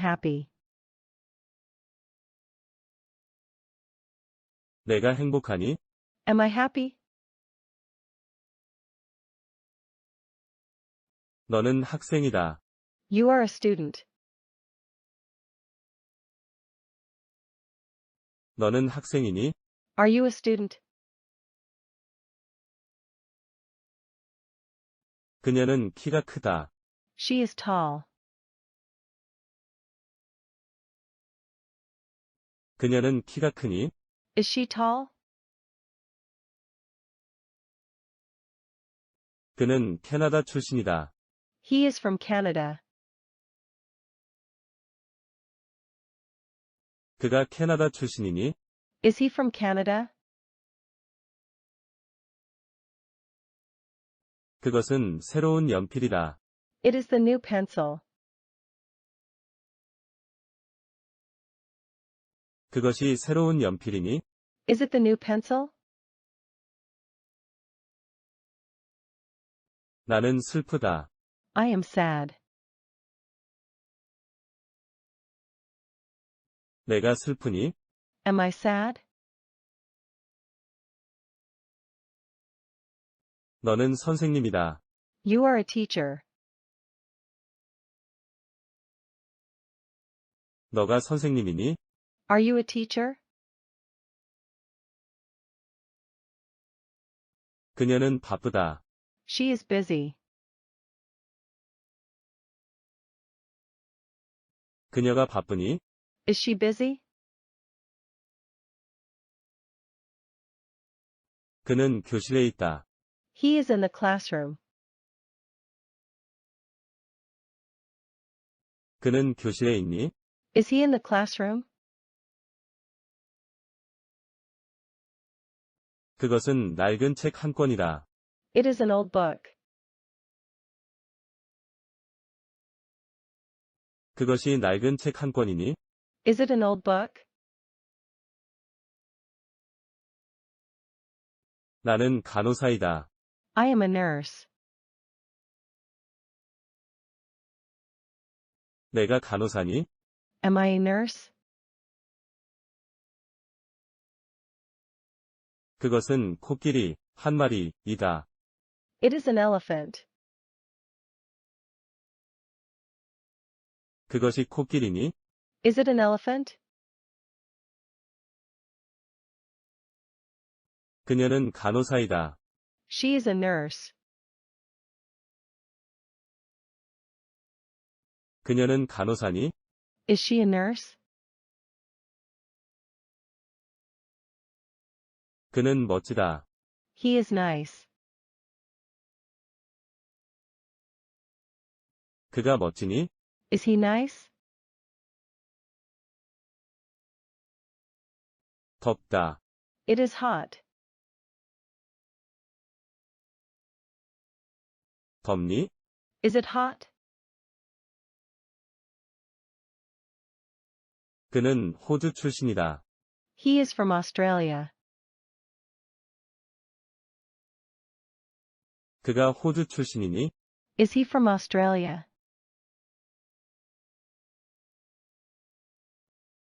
happy. 내가 행복하니? Am I happy? 너는 학생이다. You are a student. 너는 학생이니? Are you a student? 그녀는 키가 크다. She is tall. 그녀는 키가 크니? Is she tall? 그는 캐나다 출신이다. He is from Canada. 그가 캐나다 출신이니? Is he from Canada? 그것은 새로운 연필이다. It is the new pencil. 그것이 새로운 연필이니? Is it the new pencil? 나는 슬프다. I am sad. 내가 슬프니? Am I sad? 너는 선생님이다. You are a teacher. 너가 선생님이니? Are you a teacher? 그녀는 바쁘다. She is busy. 그녀가 바쁘니? Is she busy? 그는 교실에 있다. He is in the classroom. 그는 교실에 있니? Is he in the classroom? 그것은 낡은 책 한 권이다. It is an old book. 그것이 낡은 책 한 권이니? Is it an old book? 나는 간호사이다. I am a nurse. 내가 간호사니? Am I a nurse? 그것은 코끼리 한 마리이다. It is an elephant. 그것이 코끼리니? Is it an elephant? 그녀는 간호사이다. She is a nurse. 그녀는 간호사니? Is she a nurse? 그는 멋지다. He is nice. 그가 멋지니? Is he nice? 덥다. It is hot. 덥니? Is it hot? 그는 호주 출신이다. He is from Australia. 그가 호주 출신이니? Is he from Australia?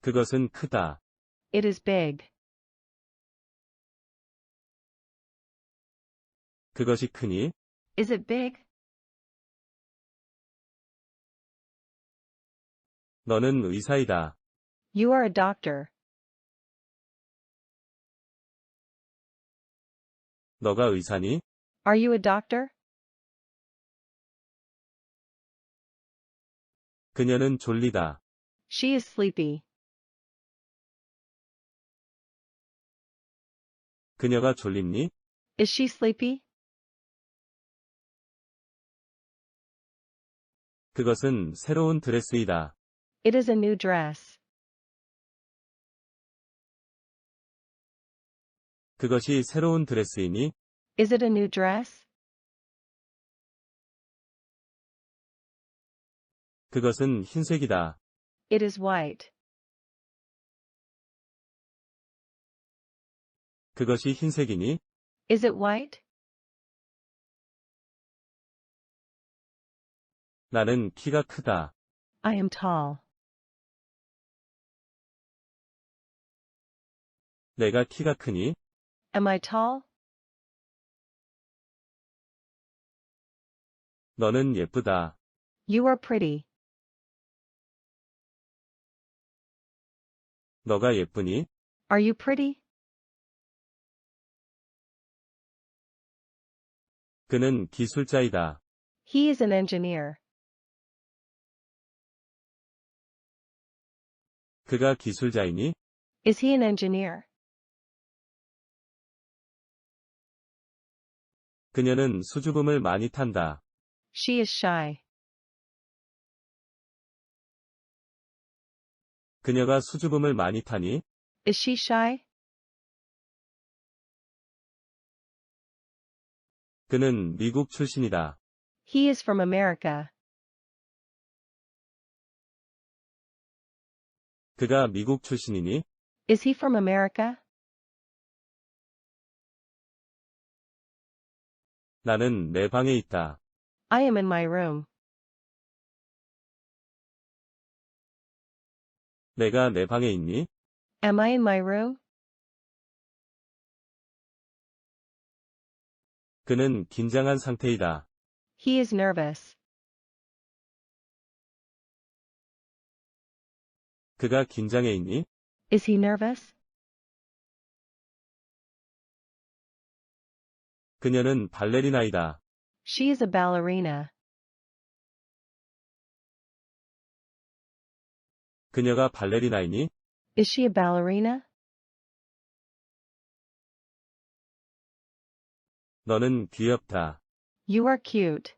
그것은 크다. It is big. 그것이 크니? Is it big? 너는 의사이다. You are a doctor. 너가 의사니? Are you a doctor? 그녀는 졸리다. She is sleepy. 그녀가 졸립니? Is she sleepy? 그것은 새로운 드레스이다. It is a new dress. 그것이 새로운 드레스이니? Is it a new dress? 그것은 흰색이다. It is white. 그것이 흰색이니? Is it white? 나는 키가 크다. I am tall. 내가 키가 크니? Am I tall? 너는 예쁘다. You are pretty. 너가 예쁘니? Are you pretty? 그는 기술자이다. He is an engineer. 그가 기술자이니? Is he an engineer? 그녀는 수줍음을 많이 탄다. She is shy. 그녀가 수줍음을 많이 타니? Is she shy? 그는 미국 출신이다. He is from America. 그가 미국 출신이니? Is he from America? 나는 내 방에 있다. I am in my room. 내가 내 방에 있니? Am I in my room? 그는 긴장한 상태이다. He is nervous. 그가 긴장해 있니? Is he nervous? 그녀는 발레리나이다. She is a ballerina. 그녀가 발레리나이니? Is she a ballerina? 너는 귀엽다. You are cute.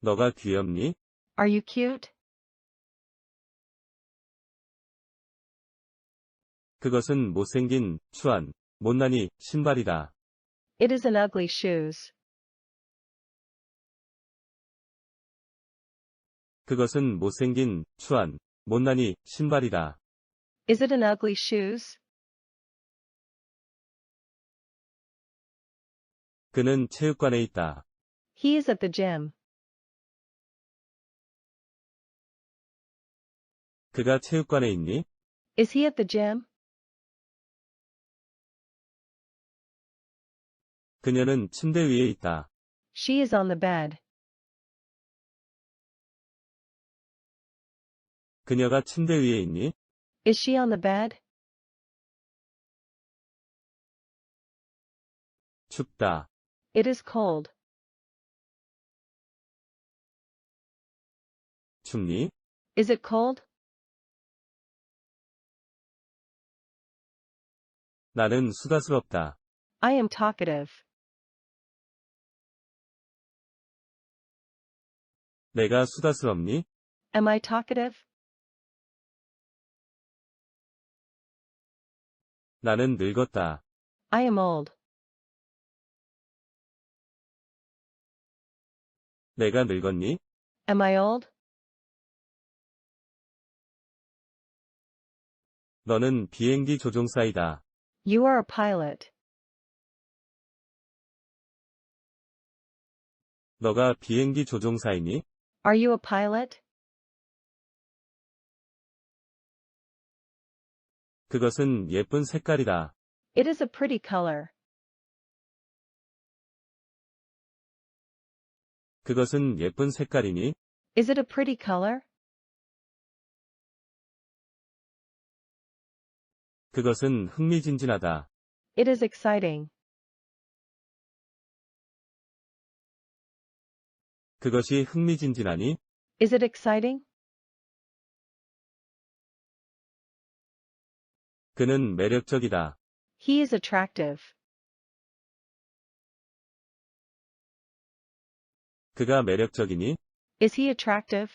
너가 귀엽니? Are you cute? 그것은 못생긴, 추한, 못난이, 신발이다. It is an ugly shoes. 그것은 못생긴, 추한, 못난이, 신발이다. Is it an ugly shoes? 그는 체육관에 있다. He is at the gym. 그가 체육관에 있니? Is he at the gym? 그녀는 침대 위에 있다. She is on the bed. 그녀가 침대 위에 있니? Is she on the bed? 춥다. It is cold. 춥니? Is it cold? 나는 수다스럽다. I am talkative. 내가 수다스럽니? Am I talkative? 나는 늙었다. I am old. 내가 늙었니? Am I old? 너는 비행기 조종사이다. You are a pilot. 너가 비행기 조종사이니? Are you a pilot? 그것은 예쁜 색깔이다. It is a pretty color. 그것은 예쁜 색깔이니? Is it a pretty color? 그것은 흥미진진하다. It is exciting. 그것이 흥미진진하니? Is it exciting? 그는 매력적이다. He is attractive. 그가 매력적이니? Is he attractive?